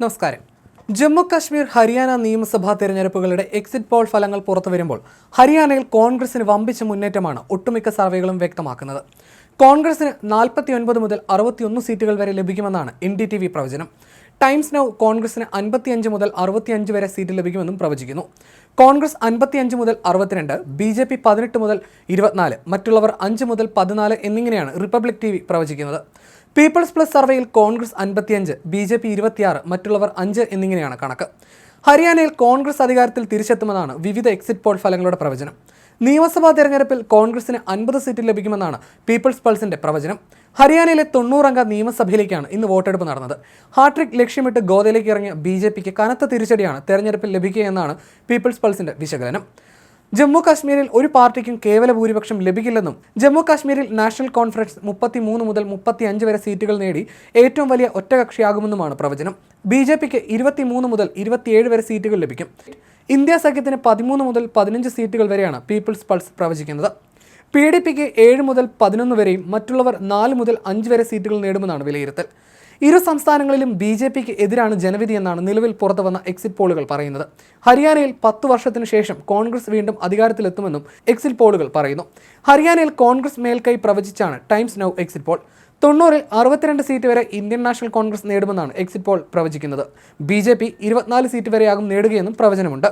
നമസ്കാരം. ജമ്മു കാശ്മീർ ഹരിയാന നിയമസഭാ തെരഞ്ഞെടുപ്പുകളുടെ exit poll ഫലങ്ങൾ പുറത്തു വരുമ്പോൾ ഹരിയാനയിൽ കോൺഗ്രസിന് വമ്പിച്ച മുന്നേറ്റമാണ് ഒട്ടുമിക്ക സർവേകളും വ്യക്തമാക്കുന്നത്. കോൺഗ്രസിന് നാൽപ്പത്തി ഒൻപത് മുതൽ അറുപത്തിയൊന്ന് സീറ്റുകൾ വരെ ലഭിക്കുമെന്നാണ് എൻ ഡി ടി വി പ്രവചനം. ടൈംസ് നൗ കോൺഗ്രസിന് അൻപത്തിയഞ്ച് മുതൽ അറുപത്തിയഞ്ച് വരെ സീറ്റ് ലഭിക്കുമെന്നും പ്രവചിക്കുന്നു. കോൺഗ്രസ് അൻപത്തിയഞ്ച് മുതൽ അറുപത്തിരണ്ട് ബി ജെ പി പതിനെട്ട് മുതൽ ഇരുപത്തിനാല് മറ്റുള്ളവർ അഞ്ച് മുതൽ പതിനാല് എന്നിങ്ങനെയാണ് റിപ്പബ്ലിക് ടി വി പ്രവചിക്കുന്നത്. പീപ്പിൾസ് പ്ലസ് സർവേയിൽ കോൺഗ്രസ് അൻപത്തിയഞ്ച് ബി ജെ പി ഇരുപത്തിയാറ് മറ്റുള്ളവർ അഞ്ച് എന്നിങ്ങനെയാണ് കണക്ക്. ഹരിയാനയിൽ കോൺഗ്രസ് അധികാരത്തിൽ തിരിച്ചെത്തുമെന്നാണ് വിവിധ എക്സിറ്റ് പോൾ ഫലങ്ങളുടെ പ്രവചനം. നിയമസഭാ തെരഞ്ഞെടുപ്പിൽ കോൺഗ്രസിന് അൻപത് സീറ്റ് ലഭിക്കുമെന്നാണ് പീപ്പിൾസ് പൾസിന്റെ പ്രവചനം. ഹരിയാനയിലെ തൊണ്ണൂറംഗ നിയമസഭയിലേക്കാണ് ഇന്ന് വോട്ടെടുപ്പ് നടന്നത്. ഹാട്രിക് ലക്ഷ്യമിട്ട് ഗോദയിലേക്ക് ഇറങ്ങിയ ബി കനത്ത തിരിച്ചടിയാണ് തെരഞ്ഞെടുപ്പിൽ ലഭിക്കുകയെന്നാണ് പീപ്പിൾസ് പൾസിന്റെ വിശകലനം. ജമ്മു കാശ്മീരിൽ ഒരു പാർട്ടിക്കും കേവല ഭൂരിപക്ഷം ലഭിക്കില്ലെന്നും ജമ്മു കാശ്മീരിൽ നാഷണൽ കോൺഫറൻസ് മുപ്പത്തി മൂന്ന് മുതൽ മുപ്പത്തി അഞ്ച് വരെ സീറ്റുകൾ നേടി ഏറ്റവും വലിയ ഒറ്റകക്ഷിയാകുമെന്നുമാണ് പ്രവചനം. ബി ജെ പിക്ക് ഇരുപത്തിമൂന്ന് മുതൽ ഇരുപത്തിയേഴ് വരെ സീറ്റുകൾ ലഭിക്കും. ഇന്ത്യ സഖ്യത്തിന് പതിമൂന്ന് മുതൽ പതിനഞ്ച് സീറ്റുകൾ വരെയാണ് പീപ്പിൾസ് പൾസ് പ്രവചിക്കുന്നത്. പി ഡി പിക്ക് ഏഴ് മുതൽ പതിനൊന്ന് വരെയും മറ്റുള്ളവർ നാല് മുതൽ അഞ്ച് വരെ സീറ്റുകൾ നേടുമെന്നാണ് വിലയിരുത്തൽ. ഇരു സംസ്ഥാനങ്ങളിലും ബി ജെ പിക്ക് എതിരാണ് ജനവിധി എന്നാണ് നിലവിൽ പുറത്തു വന്ന എക്സിറ്റ് പോളുകൾ പറയുന്നത്. ഹരിയാനയിൽ പത്ത് വർഷത്തിന് ശേഷം കോൺഗ്രസ് വീണ്ടും അധികാരത്തിലെത്തുമെന്നും എക്സിറ്റ് പോളുകൾ പറയുന്നു. ഹരിയാനയിൽ കോൺഗ്രസ് മേൽക്കൈ പ്രവചിച്ചാണ് ടൈംസ് നൗ എക്സിറ്റ് പോൾ തൊണ്ണൂറിൽ അറുപത്തിരണ്ട് സീറ്റ് വരെ ഇന്ത്യൻ നാഷണൽ കോൺഗ്രസ് നേടുമെന്നാണ് എക്സിറ്റ് പോൾ പ്രവചിക്കുന്നത്. ബി ജെ പി ഇരുപത്തിനാല് സീറ്റ് വരെയാകും നേടുകയെന്നും പ്രവചനമുണ്ട്.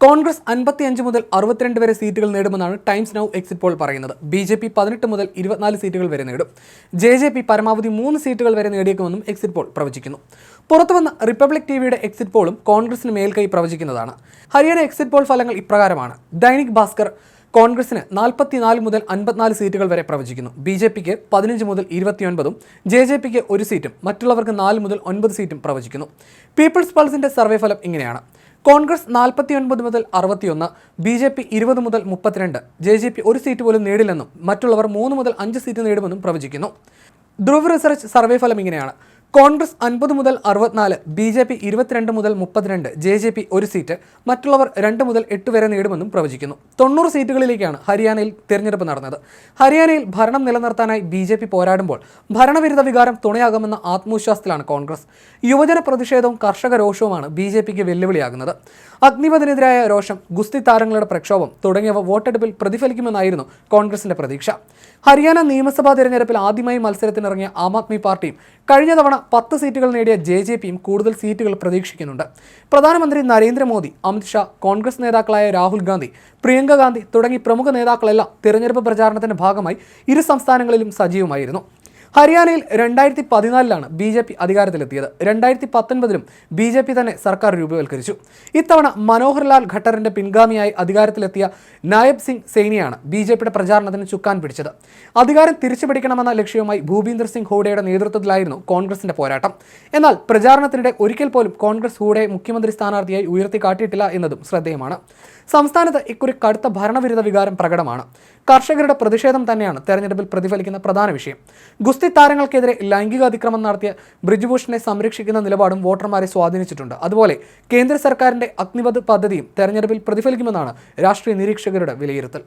കോൺഗ്രസ് അൻപത്തിയഞ്ച് മുതൽ അറുപത്തിരണ്ട് വരെ സീറ്റുകൾ നേടുമെന്നാണ് ടൈംസ് നൗ എക്സിറ്റ് പോൾ പറയുന്നത്. ബി ജെ പി പതിനെട്ട് മുതൽ ഇരുപത്തിനാല് സീറ്റുകൾ വരെ നേടും. ജെ ജെ പി പരമാവധി മൂന്ന് സീറ്റുകൾ വരെ നേടിയേക്കുമെന്നും എക്സിറ്റ് പോൾ പ്രവചിക്കുന്നു. പുറത്തുവന്ന റിപ്പബ്ലിക് ടി വിയുടെ എക്സിറ്റ് പോളും കോൺഗ്രസിന് മേൽക്കൈ പ്രവചിക്കുന്നതാണ്. ഹരിയാന എക്സിറ്റ് പോൾ ഫലങ്ങൾ ഇപ്രകാരമാണ്. ദൈനിക് ഭാസ്കർ കോൺഗ്രസിന് നാൽപ്പത്തിനാല് മുതൽ അൻപത്തിനാല് സീറ്റുകൾ വരെ പ്രവചിക്കുന്നു. ബി ജെ പിക്ക് പതിനഞ്ച് മുതൽ ഇരുപത്തിയൊൻപതും ജെ ജെ പിക്ക് ഒരു സീറ്റും മറ്റുള്ളവർക്ക് നാല് മുതൽ ഒൻപത് സീറ്റും പ്രവചിക്കുന്നു. പീപ്പിൾസ് പൾസിന്റെ സർവേ ഫലം ഇങ്ങനെയാണ്. കോൺഗ്രസ് നാൽപ്പത്തിയൊൻപത് മുതൽ അറുപത്തിയൊന്ന് ബി ജെ പി ഇരുപത് മുതൽ മുപ്പത്തിരണ്ട് ജെ ജെ പി ഒരു സീറ്റ് പോലും നേടില്ലെന്നും മറ്റുള്ളവർ മൂന്ന് മുതൽ അഞ്ച് സീറ്റ് നേടുമെന്നും പ്രവചിക്കുന്നു. ധ്രുവ് റിസർച്ച് സർവേ ഫലം ഇങ്ങനെയാണ്. കോൺഗ്രസ് അൻപത് മുതൽ അറുപത്തിനാല് ബി ജെ പി ഇരുപത്തിരണ്ട് മുതൽ മുപ്പത്തിരണ്ട് ജെ ജെ പി ഒരു സീറ്റ് മറ്റുള്ളവർ രണ്ട് മുതൽ എട്ട് വരെ നേടുമെന്നും പ്രവചിക്കുന്നു. തൊണ്ണൂറ് സീറ്റുകളിലേക്കാണ് ഹരിയാനയിൽ തിരഞ്ഞെടുപ്പ് നടന്നത്. ഹരിയാനയിൽ ഭരണം നിലനിർത്താനായി ബി ജെ പി പോരാടുമ്പോൾ ഭരണവിരുദ്ധ വികാരം തുണയാകുമെന്ന ആത്മവിശ്വാസത്തിലാണ് കോൺഗ്രസ്. യുവജന പ്രതിഷേധവും കർഷക രോഷവുമാണ് ബി ജെ പിക്ക് വെല്ലുവിളിയാകുന്നത്. അഗ്നിപഥിനെതിരായ രോഷം ഗുസ്തി താരങ്ങളുടെ പ്രക്ഷോഭം തുടങ്ങിയവ വോട്ടെടുപ്പിൽ പ്രതിഫലിക്കുമെന്നായിരുന്നു കോൺഗ്രസിന്റെ പ്രതീക്ഷ. ഹരിയാന നിയമസഭാ തിരഞ്ഞെടുപ്പിൽ ആദ്യമായി മത്സരത്തിനിറങ്ങിയ ആം ആദ്മി പാർട്ടിയും കഴിഞ്ഞ തവണ പത്ത് സീറ്റുകൾ നേടിയ ജെ ജെ പിയും കൂടുതൽ സീറ്റുകൾ പ്രതീക്ഷിക്കുന്നുണ്ട്. പ്രധാനമന്ത്രി നരേന്ദ്രമോദി അമിത്ഷാ കോൺഗ്രസ് നേതാക്കളായ രാഹുൽ ഗാന്ധി പ്രിയങ്ക ഗാന്ധി തുടങ്ങി പ്രമുഖ നേതാക്കളെല്ലാം തിരഞ്ഞെടുപ്പ് പ്രചാരണത്തിന്റെ ഭാഗമായി ഇരു സംസ്ഥാനങ്ങളിലും സജീവമായിരുന്നു. ഹരിയാനയിൽ രണ്ടായിരത്തി പതിനാലിലാണ് ബി ജെ പി അധികാരത്തിലെത്തിയത്. രണ്ടായിരത്തി പത്തൊൻപതിലും ബി ജെ പി തന്നെ സർക്കാർ രൂപവൽക്കരിച്ചു. ഇത്തവണ മനോഹർലാൽ ഖട്ടറിന്റെ പിൻഗാമിയായി അധികാരത്തിലെത്തിയ നായബ് സിംഗ് സേനിയാണ് ബി ജെ പിയുടെ പ്രചാരണത്തിന് ചുക്കാൻ പിടിച്ചത്. അധികാരം തിരിച്ചുപിടിക്കണമെന്ന ലക്ഷ്യവുമായി ഭൂപീന്ദർ സിംഗ് ഹൂഡയുടെ നേതൃത്വത്തിലായിരുന്നു കോൺഗ്രസിന്റെ പോരാട്ടം. എന്നാൽ പ്രചാരണത്തിനിടെ ഒരിക്കൽ പോലും കോൺഗ്രസ് ഹൂഡയെ മുഖ്യമന്ത്രി സ്ഥാനാർത്ഥിയായി ഉയർത്തിക്കാട്ടിയിട്ടില്ല എന്നതും ശ്രദ്ധേയമാണ്. സംസ്ഥാനത്ത് ഇക്കുറി കടുത്ത ഭരണവിരുദ്ധ വികാരം പ്രകടമാണ്. കർഷകരുടെ പ്രതിഷേധം തന്നെയാണ് തെരഞ്ഞെടുപ്പിൽ പ്രതിഫലിക്കുന്ന പ്രധാന വിഷയം. ഗുസ്തി താരങ്ങൾക്കെതിരെ ലൈംഗിക അതിക്രമം നടത്തിയ ബ്രിജ്ഭൂഷണെ സംരക്ഷിക്കുന്ന നിലപാടും വോട്ടർമാരെ സ്വാധീനിച്ചിട്ടുണ്ട്. അതുപോലെ കേന്ദ്ര സർക്കാരിന്റെ അഗ്നിപഥ് പദ്ധതിയും തെരഞ്ഞെടുപ്പിൽ പ്രതിഫലിക്കുമെന്നാണ് രാഷ്ട്രീയ നിരീക്ഷകരുടെ വിലയിരുത്തൽ.